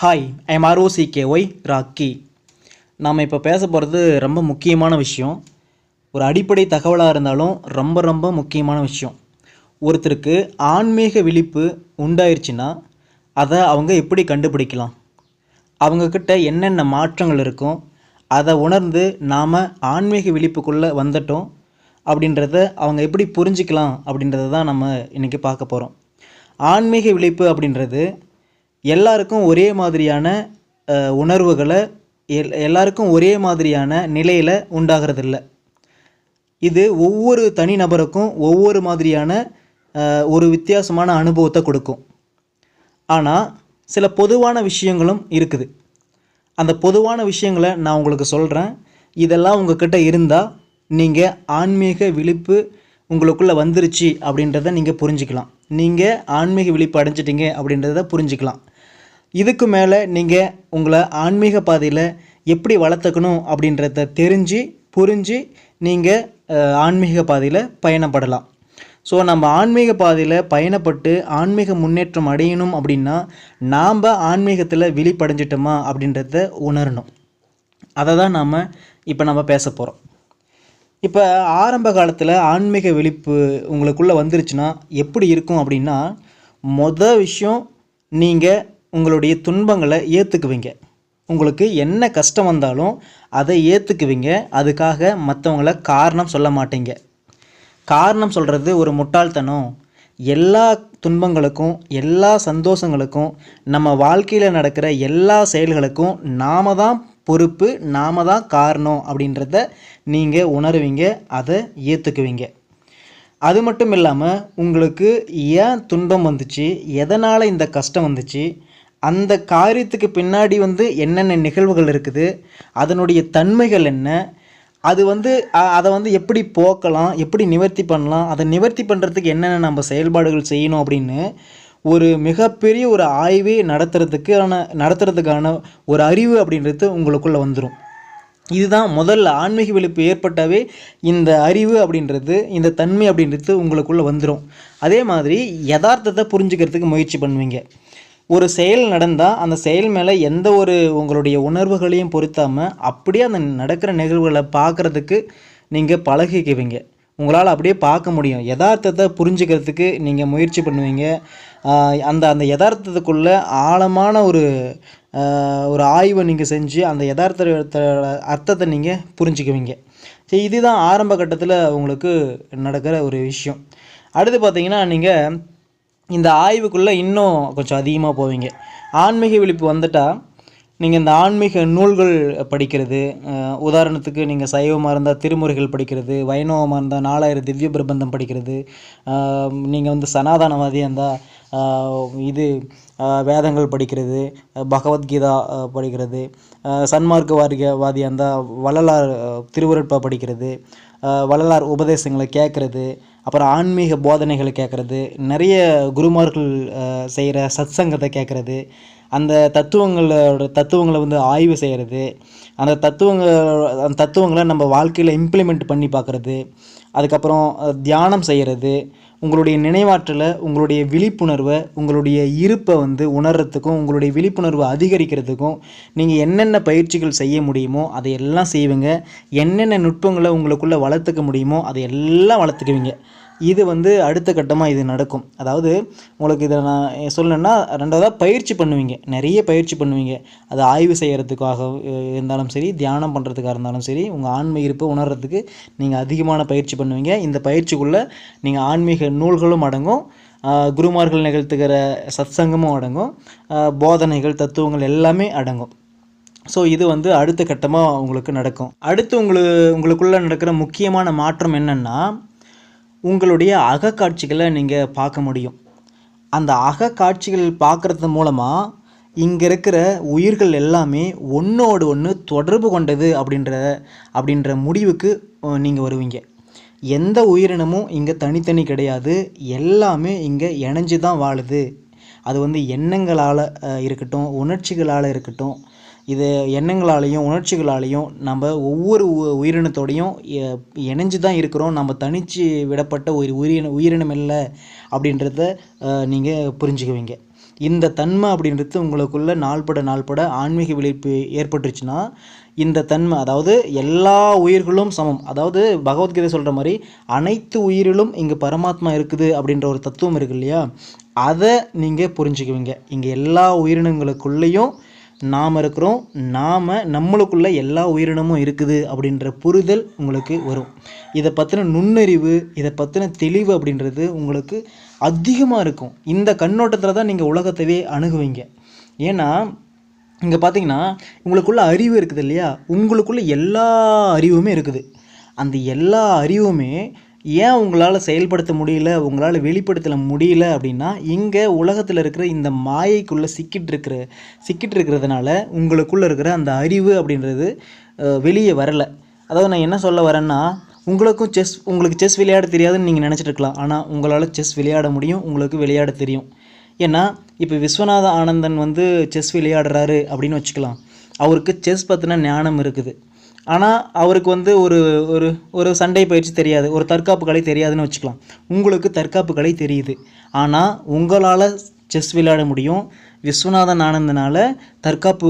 Hi I R O C K Y Rocky நாம் இப்போ பேச போகிறது ரொம்ப முக்கியமான விஷயம். ஒரு அடிப்படை தகவலாக இருந்தாலும் ரொம்ப ரொம்ப முக்கியமான விஷயம். ஒருத்தருக்கு ஆன்மீக விழிப்பு உண்டாயிருச்சுன்னா அதை அவங்க எப்படி கண்டுபிடிக்கலாம்? அவங்கக்கிட்ட என்னென்ன மாற்றங்கள் இருக்கும்? அதை உணர்ந்து நாம் ஆன்மீக விழிப்புக்குள்ளே வந்துட்டோம் அப்படின்றத அவங்க எப்படி புரிஞ்சுக்கலாம் அப்படின்றத தான் நம்ம இன்றைக்கி பார்க்க போகிறோம் ஆன்மீக விழிப்பு அப்படின்றது எல்லாருக்கும் ஒரே மாதிரியான உணர்வுகளை எல் எல்லாருக்கும் ஒரே மாதிரியான நிலையில் உண்டாகிறதில்ல. இது ஒவ்வொரு தனிநபருக்கும் ஒவ்வொரு மாதிரியான ஒரு வித்தியாசமான அனுபவத்தை கொடுக்கும். ஆனால் சில பொதுவான விஷயங்களும் இருக்குது. அந்த பொதுவான விஷயங்களை நான் உங்களுக்கு சொல்கிறேன் இதெல்லாம் உங்கள்கிட்ட இருந்தால் நீங்கள் ஆன்மீக விழிப்பு உங்களுக்குள்ளே வந்துருச்சு அப்படின்றத நீங்கள் புரிஞ்சுக்கலாம். நீங்கள் ஆன்மீக விழிப்பு அடைஞ்சிட்டிங்க அப்படின்றத புரிஞ்சுக்கலாம். இதுக்கு மேலே நீங்கள் உங்களை ஆன்மீக பாதையில் எப்படி வளர்த்துக்கணும் அப்படின்றத தெரிஞ்சு புரிஞ்சு நீங்கள் ஆன்மீக பாதையில் பயணப்படலாம். ஸோ நம்ம ஆன்மீக பாதையில் பயணப்பட்டு ஆன்மீக முன்னேற்றம் அடையணும் அப்படின்னா நாம் ஆன்மீகத்தில் விழிப்படைஞ்சிட்டோமா அப்படின்றத உணரணும். அதை தான் நாம் இப்போ நம்ம பேச போகிறோம் இப்போ ஆரம்ப காலத்தில் ஆன்மீக விழிப்பு உங்களுக்குள்ளே வந்துருச்சுன்னா எப்படி இருக்கும் அப்படின்னா மொதல் விஷயம் நீங்கள் உங்களுடைய துன்பங்களை ஏற்றுக்குவீங்க உங்களுக்கு என்ன கஷ்டம் வந்தாலும் அதை ஏற்றுக்குவீங்க அதுக்காக மற்றவங்கள காரணம் சொல்ல மாட்டீங்க. காரணம் சொல்கிறது ஒரு முட்டாள்தனம். எல்லா துன்பங்களுக்கும் எல்லா சந்தோஷங்களுக்கும் நம்ம வாழ்க்கையில் நடக்கிற எல்லா செயல்களுக்கும் நாம தான் பொறுப்பு நாம தான் காரணம் அப்படின்றத நீங்கள் உணருவீங்க அதை ஏற்றுக்குவீங்க அது மட்டும் இல்லாமல் உங்களுக்கு ஏன் துன்பம் வந்துச்சு? எதனால் இந்த கஷ்டம் வந்துச்சு? அந்த காரியத்துக்கு பின்னாடி வந்து என்னென்ன நிகழ்வுகள் இருக்குது அதனுடைய தன்மைகள் என்ன அது வந்து அதை வந்து எப்படி போக்கலாம் எப்படி நிவர்த்தி பண்ணலாம் அதை நிவர்த்தி பண்ணுறதுக்கு என்னென்ன நம்ம செயல்பாடுகள் செய்யணும் அப்படின்னு ஒரு மிகப்பெரிய ஒரு ஆய்வே நடத்துறதுக்கான நடத்துறதுக்கான ஒரு அறிவு அப்படின்றது உங்களுக்குள்ளே வந்துடும் இதுதான் முதல்ல ஆன்மீக விழிப்பு ஏற்பட்டாவே இந்த அறிவு அப்படின்றது இந்த தன்மை அப்படின்றது உங்களுக்குள்ளே வந்துடும் அதே மாதிரி யதார்த்தத்தை புரிஞ்சுக்கிறதுக்கு முயற்சி பண்ணுவீங்க. ஒரு செயல் நடந்தால் அந்த செயல் மேலே எந்த ஒரு உங்களுடைய உணர்வுகளையும் பொருத்தாமல் அப்படியே அந்த நடக்கிற நிகழ்வுகளை பார்க்குறதுக்கு நீங்கள் பழகிக்குவீங்க உங்களால் அப்படியே பார்க்க முடியும். யதார்த்தத்தை புரிஞ்சுக்கிறதுக்கு நீங்கள் முயற்சி பண்ணுவீங்க. அந்த அந்த யதார்த்தத்துக்குள்ளே ஆழமான ஒரு ஒரு ஆய்வை நீங்கள் செஞ்சு அந்த யதார்த்தத்தோட அர்த்தத்தை நீங்கள் புரிஞ்சுக்குவீங்க. சரி இதுதான் ஆரம்ப கட்டத்தில் உங்களுக்கு நடக்கிற ஒரு விஷயம். அடுத்து பார்த்தீங்கன்னா நீங்கள் இந்த ஆய்வுக்குள்ளே இன்னும் கொஞ்சம் அதிகமாக போவீங்க. ஆன்மீக விழிப்பு வந்துட்டால் நீங்கள் இந்த ஆன்மீக நூல்கள் படிக்கிறது உதாரணத்துக்கு நீங்கள் சைவமாக இருந்தால் திருமுறைகள் படிக்கிறது வைணவமாக இருந்தால் நாலாயிரம் திவ்ய பிரபந்தம் படிக்கிறது நீங்கள் வந்து சனாதனவாதியாக இருந்தால் இது வேதங்கள் படிக்கிறது பகவத்கீதா படிக்கிறது சன்மார்க்க வாரிக வாதியாக இருந்தால் வள்ளலார் அஹ், திருவருட்பா படிக்கிறது வள்ளலார் உபதேசங்களை கேட்குறது அப்புறம் ஆன்மீக போதனைகளை கேட்குறது நிறைய குருமார்கள் செய்கிற சத்சங்கத்தை கேட்குறது அந்த தத்துவங்களோட தத்துவங்களை வந்து ஆய்வு செய்கிறது அந்த தத்துவங்கள் அந்த தத்துவங்களை நம்ம வாழ்க்கையில் இம்ப்ளிமெண்ட் பண்ணி பார்க்குறது அதுக்கப்புறம் தியானம் செய்கிறது உங்களுடைய நினைவாற்றலை உங்களுடைய விழிப்புணர்வை உங்களுடைய இருப்பை வந்து உணர்கிறதுக்கும் உங்களுடைய விழிப்புணர்வை அதிகரிக்கிறதுக்கும் நீங்கள் என்னென்ன பயிற்சிகள் செய்ய முடியுமோ அதை எல்லாம் செய்வீங்க. என்னென்ன நுட்பங்களை உங்களுக்குள்ளே வளர்த்துக்க முடியுமோ அதை எல்லாம் வளர்த்துக்குவீங்க. இது வந்து அடுத்த கட்டமாக இது நடக்கும். அதாவது உங்களுக்கு இதை நான் சொல்லணுன்னா ரெண்டாவதாக பயிற்சி பண்ணுவீங்க. நிறைய பயிற்சி பண்ணுவீங்க. அது ஆய்வு செய்கிறதுக்காக இருந்தாலும் சரி தியானம் பண்ணுறதுக்காக இருந்தாலும் சரி உங்கள் ஆன்மீக இருப்பை உணர்கிறதுக்கு நீங்கள் அதிகமான பயிற்சி பண்ணுவீங்க. இந்த பயிற்சிக்குள்ளே நீங்கள் ஆன்மீக நூல்களும் அடங்கும் குருமார்கள் நிகழ்த்துகிற சத்சங்கமும் அடங்கும் போதனைகள் தத்துவங்கள் எல்லாமே அடங்கும். ஸோ இது வந்து அடுத்த கட்டமாக உங்களுக்கு நடக்கும். அடுத்து உங்களுக்கு உங்களுக்குள்ளே நடக்கிற முக்கியமான மாற்றம் என்னென்னா உங்களுடைய அகக்காட்சிகளை நீங்கள் பார்க்க முடியும். அந்த அகக்காட்சிகள் பார்க்குறது மூலமாக இங்கே இருக்கிற உயிர்கள் எல்லாமே ஒன்றோடு ஒன்று தொடர்பு கொண்டது அப்படின்ற அப்படின்ற முடிவுக்கு நீங்கள் வருவீங்க. எந்த உயிரினமும் இங்கே தனித்தனி கிடையாது. எல்லாமே இங்கே இணைஞ்சு தான் வாழுது. அது வந்து எண்ணங்களால் இருக்கட்டும் உணர்ச்சிகளால் இருக்கட்டும் இது எண்ணங்களாலேயும் உணர்ச்சிகளாலேயும் நம்ம ஒவ்வொரு உ- உயிரினத்தோடையும் எ- இணைஞ்சு தான் இருக்கிறோம். நம்ம தனிச்சு விடப்பட்ட ஒரு உயிரின உயிரினம் இல்லை அப்படின்றத நீங்கள் புரிஞ்சுக்குவீங்க. இந்த தன்மை அப்படின்றது உங்களுக்குள்ள நாள்பட நாள்பட ஆன்மீக விழிப்பு ஏற்பட்டுருச்சுன்னா இந்த தன்மை அதாவது எல்லா உயிர்களும் சமம். அதாவது பகவத்கீதை சொல்கிற மாதிரி அனைத்து உயிரிலும் இங்கே பரமாத்மா இருக்குது அப்படின்ற ஒரு தத்துவம் இருக்கு இல்லையா? அதை நீங்கள் புரிஞ்சுக்குவீங்க. இங்கே எல்லா உயிரினங்களுக்குள்ளேயும் நாம் இருக்கிறோம் நாம் நம்மளுக்குள்ளே எல்லா உயிரினமும் இருக்குது அப்படின்ற புரிதல் உங்களுக்கு வரும். இதை பற்றின நுண்ணறிவு இதை பற்றின தெளிவு அப்படின்றது உங்களுக்கு அதிகமாக இருக்கும். இந்த கண்ணோட்டத்தில் தான் நீங்கள் உலகத்தவே அணுகுவீங்க. ஏன்னா இங்கே பார்த்தீங்கன்னா உங்களுக்குள்ள அறிவு இருக்குது இல்லையா? உங்களுக்குள்ள எல்லா அறிவுமே இருக்குது. அந்த எல்லா அறிவுமே ஏன் உங்களால் செயல்படுத்த முடியல உங்களால் வெளிப்படுத்த முடியல அப்படின்னா இங்கே உலகத்தில் இருக்கிற இந்த மாயைக்குள்ளே சிக்கிட்டு இருக்கிற சிக்கிட்டு இருக்கிறதுனால உங்களுக்குள்ளே இருக்கிற அந்த அறிவு அப்படின்றது வெளியே வரலை. அதாவது நான் என்ன சொல்ல வரேன்னா உங்களுக்கும் செஸ் உங்களுக்கு செஸ் விளையாட தெரியாதுன்னு நீங்கள் நினச்சிட்டு இருக்கலாம். ஆனால் உங்களால் செஸ் விளையாட முடியும் உங்களுக்கு விளையாட தெரியும். ஏன்னா இப்போ விஸ்வநாத ஆனந்தன் வந்து செஸ் விளையாடுறாரு அப்படின்னு வச்சுக்கலாம். அவருக்கு செஸ் பற்றின ஞானம் இருக்குது. ஆனால் அவருக்கு வந்து ஒரு ஒரு ஒரு சண்டை பயிற்சி தெரியாது. ஒரு தற்காப்பு கலை தெரியாதுன்னு வச்சுக்கலாம். உங்களுக்கு தற்காப்பு கலை தெரியுது. ஆனால் உங்களால் செஸ் விளையாட முடியும். விஸ்வநாதன் ஆனந்தனால் தற்காப்பு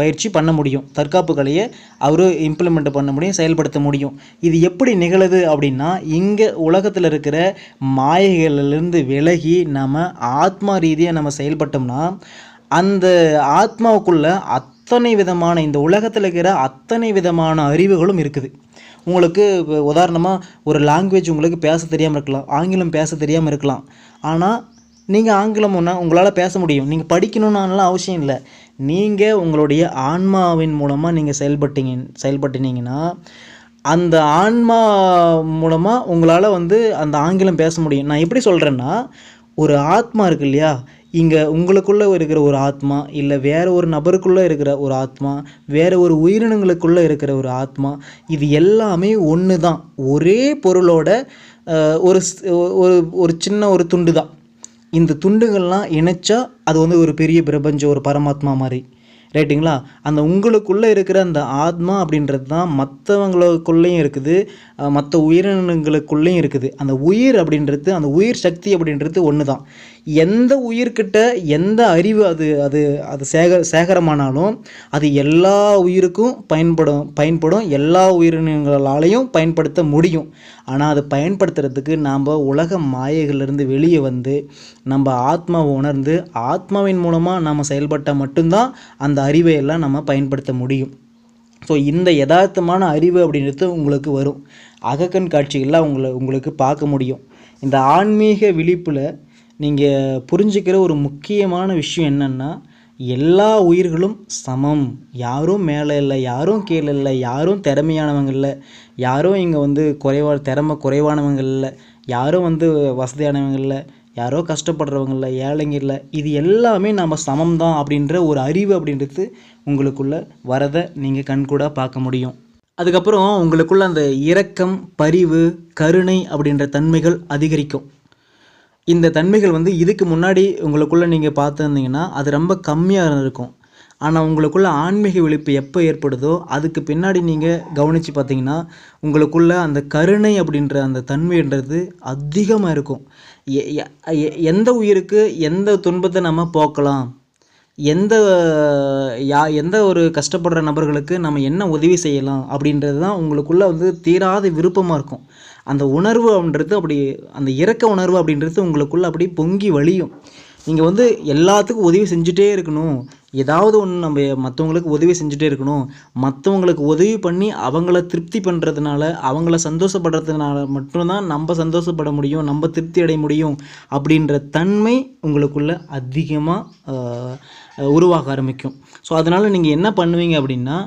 பயிற்சி பண்ண முடியும். தற்காப்பு கலையை அவர் இம்ப்ளிமெண்ட் பண்ண முடியும் செயல்படுத்த முடியும். இது எப்படி நிகழுது அப்படின்னா இங்கே உலகத்தில் இருக்கிற மாயைகளிலிருந்து விலகி நம்ம ஆத்மா ரீதியாக நம்ம செயல்பட்டோம்னா அந்த ஆத்மாவுக்குள்ள அத்தனை விதமான இந்த உலகத்தில் இருக்கிற அத்தனை விதமான அறிவுகளும் இருக்குது. உங்களுக்கு இப்போ உதாரணமாக ஒரு லாங்குவேஜ் உங்களுக்கு பேச தெரியாமல் இருக்கலாம். ஆங்கிலம் பேச தெரியாமல் இருக்கலாம். ஆனால் நீங்கள் ஆங்கிலம் ஒன்றா உங்களால் பேச முடியும். நீங்கள் படிக்கணும்னாலாம் அவசியம் இல்லை. நீங்கள் உங்களுடைய ஆன்மாவின் மூலமாக நீங்கள் செயல்பட்டீங்க செயல்பட்டினீங்கன்னா அந்த ஆன்மா மூலமாக உங்களால் வந்து அந்த ஆங்கிலம் பேச முடியும். நான் எப்படி சொல்கிறேன்னா ஒரு ஆத்மா இருக்கு இல்லையா? இங்கே உங்களுக்குள்ளே இருக்கிற ஒரு ஆத்மா இல்லை வேறு ஒரு நபருக்குள்ளே இருக்கிற ஒரு ஆத்மா வேறு ஒரு உயிரினங்களுக்குள்ளே இருக்கிற ஒரு ஆத்மா இது எல்லாமே ஒன்று தான் ஒரே பொருளோட ஒரு ஒரு ஒரு சின்ன ஒரு துண்டு தான் இந்த துண்டுகள்லாம் இணைச்சா அது வந்து ஒரு பெரிய பிரபஞ்சம் ஒரு பரமாத்மா மாதிரி. ரைட்டுங்களா? அந்த உங்களுக்குள்ளே இருக்கிற அந்த ஆத்மா அப்படின்றது தான் மற்றவங்களுக்குள்ளேயும் இருக்குது மற்ற உயிரினங்களுக்குள்ளேயும் இருக்குது. அந்த உயிர் அப்படின்றது அந்த உயிர் சக்தி அப்படின்றது ஒன்று தான் எந்த உயிர்கிட்ட எந்த அறிவு அது அது அது சேகர சேகரமானாலும் அது எல்லா உயிருக்கும் பயன்படும் பயன்படும் எல்லா உயிரினங்களாலையும் பயன்படுத்த முடியும். ஆனால் அதை பயன்படுத்துறதுக்கு நாம் உலக மாயைகளிலிருந்து வெளியே வந்து நம்ம ஆத்மாவை உணர்ந்து ஆத்மாவின் மூலமாக நாம் செயல்பட்டால் மட்டும்தான் அந்த அறிவை எல்லாம் நம்ம பயன்படுத்த முடியும். ஸோ இந்த யதார்த்தமான அறிவு அப்படின்றது உங்களுக்கு வரும். அகக்கண் காட்சிகள்லாம் உங்களை உங்களுக்கு பார்க்க முடியும். இந்த ஆன்மீக விழிப்பில் நீங்கள் புரிஞ்சுக்கிற ஒரு முக்கியமான விஷயம் என்னென்னா எல்லா உயிர்களும் சமம். யாரும் மேலே இல்லை யாரும் கீழே இல்லை யாரும் திறமையானவங்க இல்லை யாரும் இங்கே வந்து குறைவா திறமை குறைவானவங்க இல்லை யாரும் வந்து வசதியானவங்க இல்லை யாரோ கஷ்டப்படுறவங்க இல்லை ஏழைங்க இல்லை இது எல்லாமே நம்ம சமம் தான் அப்படின்ற ஒரு அறிவு அப்படின்றது உங்களுக்குள்ள வரதை நீங்கள் கண்கூடாக பார்க்க முடியும். அதுக்கப்புறம் உங்களுக்குள்ள அந்த இரக்கம் பரிவு கருணை அப்படின்ற தன்மைகள் அதிகரிக்கும். இந்த தன்மைகள் வந்து இதுக்கு முன்னாடி உங்களுக்குள்ளே நீங்கள் பார்த்துருந்தீங்கன்னா அது ரொம்ப கம்மியாக இருக்கும் ஆனால் உங்களுக்குள்ள ஆன்மீக விழிப்பு எப்போ ஏற்படுதோ அதுக்கு பின்னாடி நீங்கள் கவனித்து பார்த்தீங்கன்னா உங்களுக்குள்ளே அந்த கருணை அப்படின்ற அந்த தன்மைன்றது அதிகமாக இருக்கும். எ- எ- எந்த உயிருக்கு எந்த துன்பத்தை நம்ம போக்கலாம்? எந்த யா எந்த ஒரு கஷ்டப்படுற நபர்களுக்கு நம்ம என்ன உதவி செய்யலாம் அப்படின்றது தான் உங்களுக்குள்ளே வந்து தீராத விருப்பமாக இருக்கும். அந்த உணர்வு அப்படின்றது அப்படி அந்த இறக்க உணர்வு அப்படின்றது உங்களுக்குள்ளே அப்படி பொங்கி வழியும். நீங்கள் வந்து எல்லாத்துக்கும் உதவி செஞ்சுட்டே இருக்கணும். ஏதாவது ஒன்று நம்ம மற்றவங்களுக்கு உதவி செஞ்சுட்டே இருக்கணும். மற்றவங்களுக்கு உதவி பண்ணி அவங்கள திருப்தி பண்ணுறதுனால அவங்கள சந்தோஷப்படுறதுனால மட்டும்தான் நம்ம சந்தோஷப்பட முடியும் நம்ம திருப்தி அடைய முடியும் அப்படின்ற தன்மை உங்களுக்குள்ளே அதிகமாக உருவாக ஆரம்பிக்கும். ஸோ அதனால் நீங்கள் என்ன பண்ணுவீங்க அப்படின்னா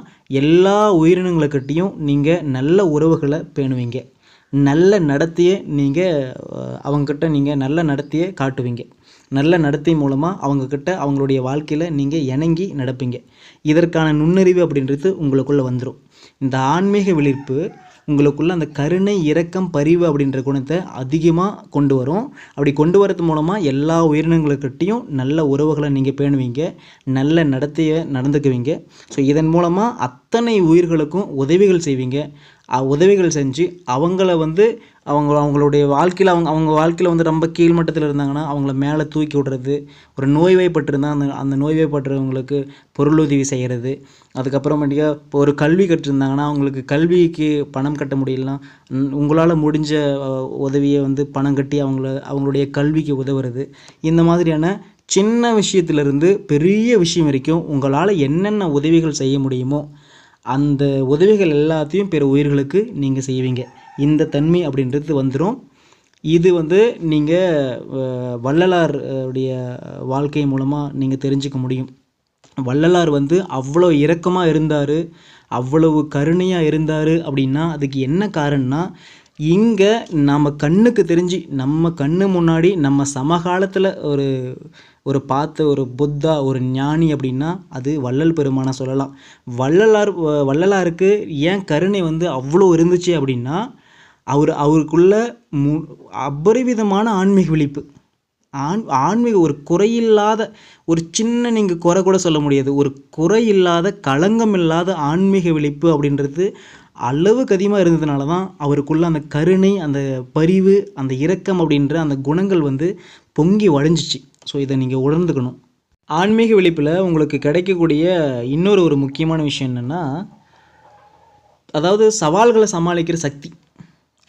எல்லா உயிரினங்களுக்கிட்டேயும் நீங்கள் நல்ல உறவுகளை பேணுவீங்க. நல்ல நடத்தையை நீங்கள் அவங்கக்கிட்ட நீங்கள் நல்ல நடத்தையை காட்டுவீங்க. நல்ல நடத்தை மூலமாக அவங்கக்கிட்ட அவங்களுடைய வாழ்க்கையில் நீங்கள் இணங்கி நடப்பீங்க. இதற்கான நுண்ணறிவு அப்படின்றது உங்களுக்குள்ளே வந்துடும் இந்த ஆன்மீக விழிப்பு உங்களுக்குள்ள அந்த கருணை இரக்கம் பரிவு அப்படின்ற குணத்தை அதிகமாக கொண்டு வரும். அப்படி கொண்டு வரது மூலமாக எல்லா உயிரினங்களுக்கிட்டையும் நல்ல உறவுகளை நீங்கள் பேணுவீங்க. நல்ல நடத்தையை நடந்துக்குவீங்க. ஸோ இதன் மூலமாக அத்தனை உயிர்களுக்கும் உதவிகள் செய்வீங்க. உதவிகள் செஞ்சு அவங்கள வந்து அவங்க அவங்களுடைய வாழ்க்கையில் அவங்க அவங்க வாழ்க்கையில் வந்து ரொம்ப கீழ்மட்டத்தில் இருந்தாங்கன்னா அவங்கள மேலே தூக்கி விடுறது ஒரு நோய்வாய்ப்பட்டிருந்தால் அந்த அந்த நோய்வாய்ப்பட்டவங்களுக்கு பொருளுதவி செய்கிறது அதுக்கப்புறமேட்டுக்கா இப்போ ஒரு கல்வி கற்றிருந்தாங்கன்னா அவங்களுக்கு கல்விக்கு பணம் கட்ட முடியலனா உங்களால் முடிஞ்ச உதவியை வந்து பணம் கட்டி அவங்கள அவங்களுடைய கல்விக்கு உதவுறது இந்த மாதிரியான சின்ன விஷயத்திலிருந்து பெரிய விஷயம் வரைக்கும் உங்களால் என்னென்ன உதவிகள் செய்ய முடியுமோ அந்த உதவிகள் எல்லாத்தையும் பிற உயிர்களுக்கு நீங்கள் செய்வீங்க. இந்த தன்மை அப்படின்றது வந்துடும் இது வந்து நீங்கள் வள்ளலார் உடைய வாழ்க்கை மூலமாக நீங்கள் தெரிஞ்சுக்க முடியும். வள்ளலார் வந்து அவ்வளோ இரக்கமாக இருந்தார் அவ்வளவு கருணையாக இருந்தார் அப்படின்னா அதுக்கு என்ன காரணம்னா இங்கே நம்ம கண்ணுக்கு தெரிஞ்சு நம்ம கண்ணு முன்னாடி நம்ம சமகாலத்தில் ஒரு ஒரு பார்த்த ஒரு புத்தா ஒரு ஞானி அப்படின்னா அது வள்ளல் பெருமானை சொல்லலாம். வள்ளலார் வ- வள்ளலாருக்கு ஏன் கருணை வந்து அவ்வளோ இருந்துச்சு அப்படின்னா அவர் அவருக்குள்ள மு அபரிவிதமான ஆன்மீக விழிப்பு. ஆண் ஆன்மீக ஒரு குறையில்லாத ஒரு சின்ன நீங்கள் குறை கூட சொல்ல முடியாது. ஒரு குறையில்லாத களங்கம் இல்லாத ஆன்மீக விழிப்பு அப்படின்றது அளவுக்கு அதிகமாக இருந்ததுனால தான் அவருக்குள்ள அந்த கருணை அந்த பரிவு அந்த இரக்கம் அப்படின்ற அந்த குணங்கள் வந்து பொங்கி வழிஞ்சிச்சு. ஸோ இதை நீங்கள் உணர்ந்துக்கணும். ஆன்மீக விழிப்பில் உங்களுக்கு கிடைக்கக்கூடிய இன்னொரு ஒரு முக்கியமான விஷயம் என்னென்னா அதாவது சவால்களை சமாளிக்கிற சக்தி.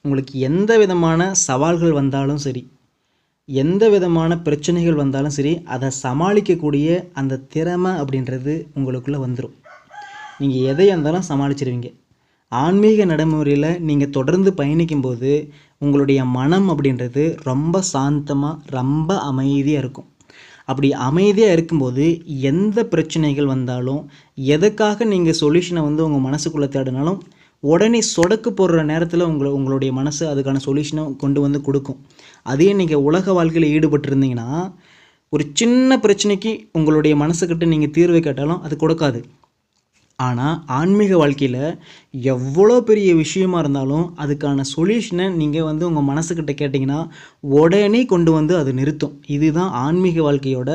உங்களுக்கு எந்த விதமான சவால்கள் வந்தாலும் சரி எந்த விதமான பிரச்சனைகள் வந்தாலும் சரி அதை சமாளிக்கக்கூடிய அந்த திறமை அப்படின்றது உங்களுக்குள்ளே வந்துடும் நீங்கள் எதையாக இருந்தாலும் சமாளிச்சிருவீங்க. ஆன்மீக நடைமுறையில் நீங்கள் தொடர்ந்து பயணிக்கும்போது உங்களுடைய மனம் அப்படின்றது ரொம்ப சாந்தமாக ரொம்ப அமைதியாக இருக்கும். அப்படி அமைதியாக இருக்கும்போது எந்த பிரச்சனைகள் வந்தாலும் எதுக்காக நீங்கள் சொல்யூஷனை வந்து உங்கள் மனசுக்குள்ளே தேடினாலும் உடனே சொடக்கு போடுற நேரத்தில் உங்களை உங்களுடைய மனசு அதுக்கான சொல்யூஷனை கொண்டு வந்து கொடுக்கும். அதே நீங்கள் உலக வாழ்க்கையில் ஈடுபட்டிருந்தீங்கன்னா ஒரு சின்ன பிரச்சனைக்கு உங்களுடைய மனசுக்கிட்ட நீங்கள் தீர்வு கேட்டாலும் அது கொடுக்காது. ஆனால் ஆன்மீக வாழ்க்கையில் எவ்வளோ பெரிய விஷயமா இருந்தாலும் அதுக்கான சொல்யூஷனை நீங்கள் வந்து உங்கள் மனசுக்கிட்ட கேட்டிங்கன்னா உடனே கொண்டு வந்து அது நிறுத்தும். இதுதான் ஆன்மீக வாழ்க்கையோட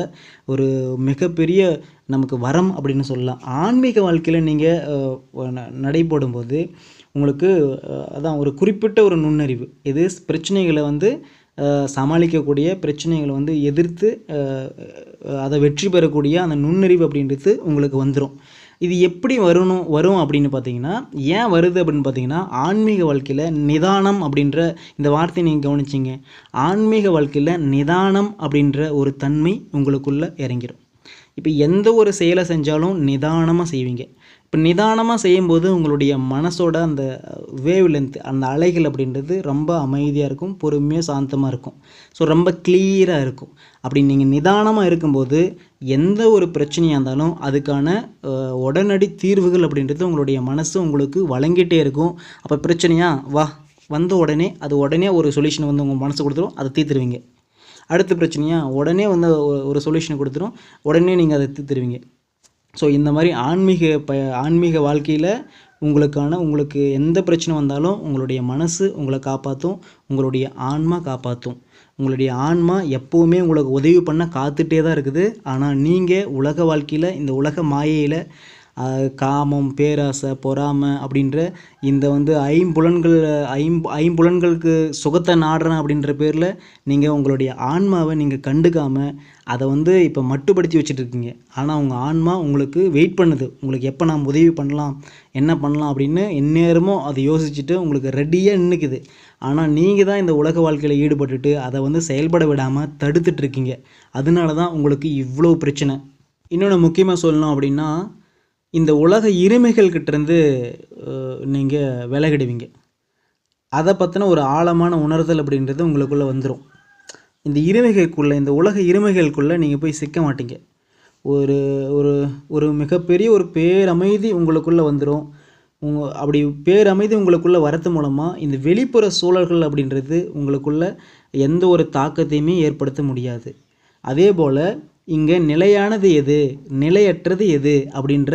ஒரு மிகப்பெரிய நமக்கு வரம் அப்படின்னு சொல்லலாம். ஆன்மீக வாழ்க்கையில் நீங்கள் நடைபோடும்போது உங்களுக்கு அதான் ஒரு குறிப்பிட்ட ஒரு நுண்ணறிவு. இது பிரச்சனைகளை வந்து சமாளிக்கக்கூடிய பிரச்சனைகளை வந்து எதிர்த்து அதை வெற்றி பெறக்கூடிய அந்த நுண்ணறிவு அப்படின்றது உங்களுக்கு வந்துடும் இது எப்படி வரணும் வரும் அப்படின்னு பார்த்தீங்கன்னா ஏன் வருது அப்படின்னு பார்த்தீங்கன்னா ஆன்மீக வாழ்க்கையில் நிதானம் அப்படின்ற இந்த வார்த்தையை நீங்கள் கவனிச்சிங்க. ஆன்மீக வாழ்க்கையில் நிதானம் அப்படின்ற ஒரு தன்மை உங்களுக்குள்ளே இறங்கிடும் இப்போ எந்த ஒரு செயலை செஞ்சாலும் நிதானமாக செய்வீங்க. இப்போ நிதானமாக செய்யும்போது உங்களுடைய மனசோட அந்த வேவ் லென்த் அந்த அலைகள் அப்படின்றது ரொம்ப அமைதியாக இருக்கும் பொறுமையாக சாந்தமாக இருக்கும். ஸோ ரொம்ப கிளியராக இருக்கும். அப்படி நீங்கள் நிதானமாக இருக்கும்போது எந்த ஒரு பிரச்சனையாக இருந்தாலும் அதுக்கான உடனடி தீர்வுகள் அப்படின்றது உங்களுடைய மனசு உங்களுக்கு வழங்கிட்டே இருக்கும். அப்போ பிரச்சனையா? வா வந்த உடனே அது உடனே ஒரு சொல்யூஷன் வந்து உங்கள் மனசு கொடுத்துரும் அதை தீர்த்துருவீங்க. அடுத்த பிரச்சனையாக உடனே வந்து ஒரு- சொல்யூஷன் கொடுத்துரும் உடனே நீங்கள் அதை தீர்த்துருவீங்க. ஸோ இந்த மாதிரி ஆன்மீக ப ஆன்மீக வாழ்க்கையில் உங்களுக்கான உங்களுக்கு எந்த பிரச்சனை வந்தாலும் உங்களுடைய மனசு உங்களை காப்பாற்றும் உங்களுடைய ஆன்மா காப்பாற்றும் உங்களுடைய ஆன்மா எப்போவுமே உங்களுக்கு உதவி பண்ண காத்துட்டே தான் இருக்குது. ஆனால் நீங்கள் உலக வாழ்க்கையில் இந்த உலக மாயையில் காமம் பேராசை பொறாமை அப்படின்ற இந்த வந்து ஐம்புலன்கள் ஐம் ஐம்புலன்களுக்கு சுகத்தை நாடுறேன் அப்படின்ற பேரில் நீங்கள் உங்களுடைய ஆன்மாவை நீங்கள் கண்டுக்காமல் அதை வந்து இப்போ மட்டுப்படுத்தி வச்சுட்ருக்கீங்க ஆனால் உங்கள் ஆன்மா உங்களுக்கு வெயிட் பண்ணுது. உங்களுக்கு எப்போ நாம் உதவி பண்ணலாம் என்ன பண்ணலாம் அப்படின்னு எந்நேரமும் அதை யோசிச்சுட்டு உங்களுக்கு ரெடியாக நின்றுக்குது ஆனால் நீங்கள் தான் இந்த உலக வாழ்க்கையில் ஈடுபட்டுட்டு அதை வந்து செயல்பட விடாமல் தடுத்துட்டு இருக்கீங்க அதனால தான் உங்களுக்கு இவ்வளோ பிரச்சனை. இன்னொன்று முக்கியமாக சொல்லணும் அப்படின்னா இந்த உலக இருமைகள் கிட்டேருந்து நீங்கள் விலகிடுவீங்க. அதை பற்றின ஒரு ஆழமான உணர்தல் அப்படின்றது உங்களுக்குள்ளே வந்துடும் இந்த இருமைகளுக்குள்ளே இந்த உலக இருமைகளுக்குள்ளே நீங்கள் போய் சிக்க மாட்டீங்க. ஒரு ஒரு ஒரு மிகப்பெரிய ஒரு பேரமைதி உங்களுக்குள்ளே வந்துடும் உங்க அப்படி பேரமைதி உங்களுக்குள்ளே வரது மூலமாக இந்த வெளிப்புற சூழல்கள் அப்படின்றது உங்களுக்குள்ள எந்த ஒரு தாக்கத்தையுமே ஏற்படுத்த முடியாது. அதே போல் இங்கே நிலையானது எது? நிலையற்றது எது? அப்படின்ற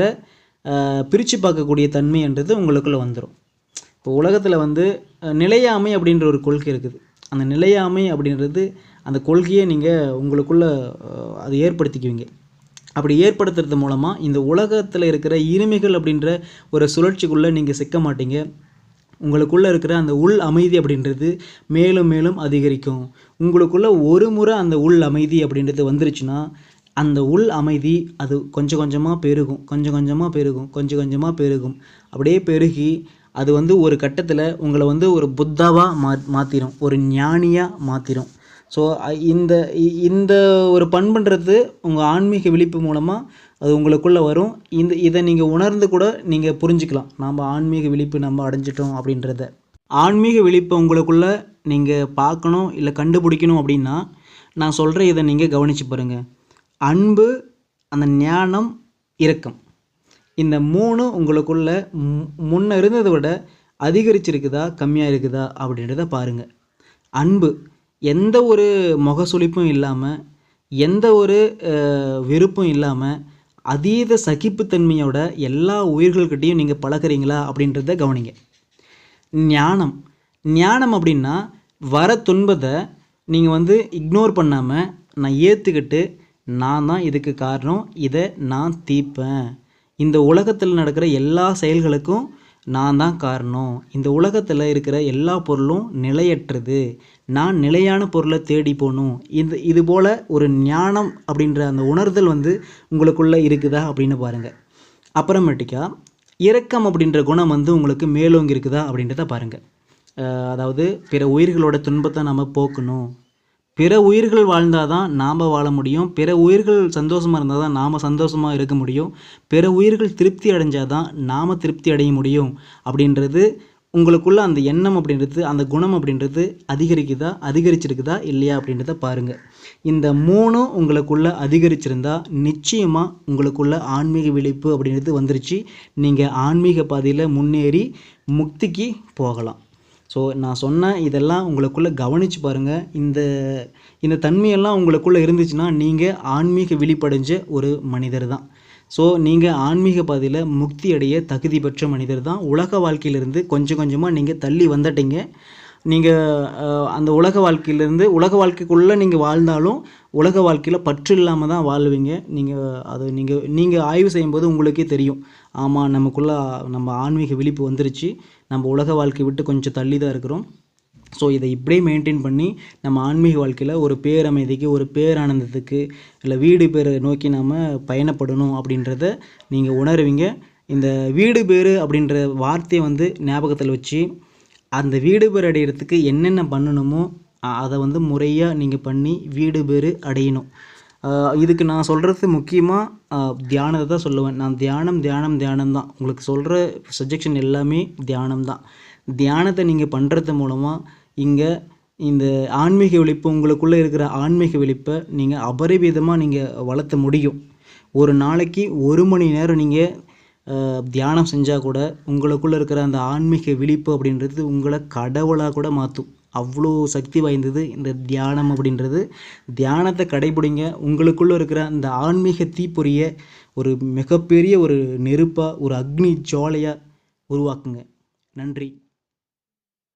பிரித்து பார்க்கக்கூடிய தன்மைன்றது உங்களுக்குள்ளே வந்துடும் இப்போ உலகத்தில் வந்து நிலையாமை அப்படின்ற ஒரு கொள்கை இருக்குது. அந்த நிலையாமை அப்படின்றது அந்த கொள்கையை நீங்கள் உங்களுக்குள்ளே அதை ஏற்படுத்திக்குவீங்க. அப்படி ஏற்படுத்துறது மூலமாக இந்த உலகத்தில் இருக்கிற இருமைகள் அப்படின்ற ஒரு சுழற்சிக்குள்ளே நீங்கள் சிக்க மாட்டீங்க. உங்களுக்குள்ளே இருக்கிற அந்த உள் அமைதி அப்படின்றது மேலும் மேலும் அதிகரிக்கும். உங்களுக்குள்ளே ஒரு முறை அந்த உள் அமைதி அப்படின்றது வந்துருச்சுன்னா அந்த உள் அமைதி அது கொஞ்சம் கொஞ்சமாக பெருகும். கொஞ்சம் கொஞ்சமாக பெருகும். கொஞ்சம் கொஞ்சமாக பெருகும். அப்படியே பெருகி அது வந்து ஒரு கட்டத்தில் உங்களை வந்து ஒரு புத்தாவாக மா மாற்றிடும் ஒரு ஞானியாக மாற்றிடும் ஸோ இந்த இ- இந்த ஒரு பண்புன்றது உங்கள் ஆன்மீக விழிப்பு மூலமாக அது உங்களுக்குள்ளே வரும். இந்த இதை நீங்கள் உணர்ந்து கூட நீங்கள் புரிஞ்சுக்கலாம். நாம் ஆன்மீக விழிப்பு நம்ம அடைஞ்சிட்டோம் அப்படின்றத. ஆன்மீக விழிப்பை உங்களுக்குள்ளே நீங்கள் பார்க்கணும் இல்லை கண்டுபிடிக்கணும் அப்படின்னா நான் சொல்கிற இதை நீங்கள் கவனித்து பாருங்கள் அன்பு அந்த ஞானம் இரக்கம். இந்த மூணு உங்களுக்குள்ள மு- முன்ன இருந்ததை விட அதிகரிச்சிருக்குதா கம்மியாக இருக்குதா அப்படின்றத பாருங்கள் அன்பு எந்த ஒரு முகசுளிப்பும் இல்லாமல் எந்த ஒரு வெறுப்பும் இல்லாமல் அதீத சகிப்புத்தன்மையோட எல்லா உயிர்கள்கிட்டையும் நீங்கள் பழகுறீங்களா அப்படின்றத கவனிங்க. ஞானம். ஞானம் அப்படின்னா வர துன்பத்தை நீங்கள் வந்து இக்னோர் பண்ணாமல் நான் ஏற்றுக்கிட்டு நான் தான் இதுக்கு காரணம் இதை நான் தீர்ப்பேன். இந்த உலகத்தில் நடக்கிற எல்லா செயல்களுக்கும் நான் தான் காரணம். இந்த உலகத்தில் இருக்கிற எல்லா பொருளும் நிலையற்றது. நான் நிலையான பொருளை தேடி போகணும். இந்த இது போல் ஒரு ஞானம் அப்படின்ற அந்த உணர்தல் வந்து உங்களுக்குள்ளே இருக்குதா அப்படின்னு பாருங்கள் அப்புறமேட்டிக்கா இரக்கம் அப்படின்ற குணம் வந்து உங்களுக்கு மேலோங்கி இருக்குதா அப்படின்றத பாருங்கள் அதாவது பிற உயிர்களோட துன்பத்தை நம்ம போக்கணும். பிற உயிர்கள் வாழ்ந்தால் தான் நாம் வாழ முடியும். பிற உயிர்கள் சந்தோஷமாக இருந்தால் தான் நாம் சந்தோஷமாக இருக்க முடியும். பிற உயிர்கள் திருப்தி அடைஞ்சால் தான் நாம் திருப்தி அடைய முடியும். அப்படின்றது உங்களுக்குள்ள அந்த எண்ணம் அப்படின்றது அந்த குணம் அப்படின்றது அதிகரிக்குதா அதிகரிச்சிருக்குதா இல்லையா அப்படின்றத பாருங்கள் இந்த மூணும் உங்களுக்குள்ள அதிகரிச்சிருந்தா நிச்சயமாக உங்களுக்குள்ள ஆன்மீக விழிப்பு அப்படின்றது வந்துருச்சு. நீங்கள் ஆன்மீக பாதையில் முன்னேறி முக்திக்கு போகலாம். ஸோ நான் சொன்ன இதெல்லாம் உங்களுக்குள்ளே கவனித்து பாருங்கள் இந்த இந்த தன்மையெல்லாம் உங்களுக்குள்ளே இருந்துச்சுன்னா நீங்கள் ஆன்மீக விழிப்படைஞ்ச ஒரு மனிதர் தான். ஸோ நீங்கள் ஆன்மீக பாதையில் முக்தி அடைய தகுதி பெற்ற மனிதர் தான். உலக வாழ்க்கையிலிருந்து கொஞ்சம் கொஞ்சமாக நீங்கள் தள்ளி வந்துட்டீங்க. நீங்கள் அந்த உலக வாழ்க்கையிலேருந்து உலக வாழ்க்கைக்குள்ளே நீங்கள் வாழ்ந்தாலும் உலக வாழ்க்கையில் பற்று இல்லாமல் தான் வாழ்வீங்க. நீங்கள் அது நீங்கள் நீங்கள் ஆய்வு செய்யும்போது உங்களுக்கே தெரியும். ஆமாம் நமக்குள்ள நம்ம ஆன்மீக விழிப்பு வந்துருச்சு. நம்ம உலக வாழ்க்கை விட்டு கொஞ்சம் தள்ளி தான் இருக்கிறோம். ஸோ இதை இப்படியே மெயின்டைன் பண்ணி நம்ம ஆன்மீக வாழ்க்கையில் ஒரு பேரமைதிக்கு ஒரு பேரானந்தத்துக்கு இல்லை வீடு பேரை நோக்கி நாம் பயணப்படணும் அப்படின்றத நீங்கள் உணருவீங்க. இந்த வீடு பேர் அப்படின்ற வார்த்தையை வந்து ஞாபகத்தில் வச்சு அந்த வீடு பேர் அடையிறதுக்கு என்னென்ன பண்ணணுமோ அதை வந்து முறையாக நீங்கள் பண்ணி வீடு பேர் அடையணும். இதுக்கு நான் சொல்கிறது முக்கியமாக தியானத்தை தான் சொல்லுவேன். நான் தியானம் தியானம் தியானம் தான். உங்களுக்கு சொல்கிற சஜெக்ஷன் எல்லாமே தியானம் தான். தியானத்தை நீங்கள் பண்ணுறது மூலமாக இங்கே இந்த ஆன்மீக விழிப்பு உங்களுக்குள்ளே இருக்கிற ஆன்மீக விழிப்பை நீங்கள் அபரிவிதமாக நீங்கள் வளர்த்த முடியும். ஒரு நாளைக்கு ஒரு மணி நேரம் நீங்கள் தியானம் செஞ்சால் கூட உங்களுக்குள்ளே இருக்கிற அந்த ஆன்மீக விழிப்பு அப்படின்றது உங்களை கடவுளாக கூட மாற்றும் அவ்வளோ சக்தி வாய்ந்தது இந்த தியானம் அப்படின்றது. தியானத்தை கடைபிடிங்க. உங்களுக்குள்ளே இருக்கிற அந்த ஆன்மீக தீப்பொறியை ஒரு மிகப்பெரிய ஒரு நெருப்பாக ஒரு அக்னி ஜுவாலையாக உருவாக்குங்க. நன்றி.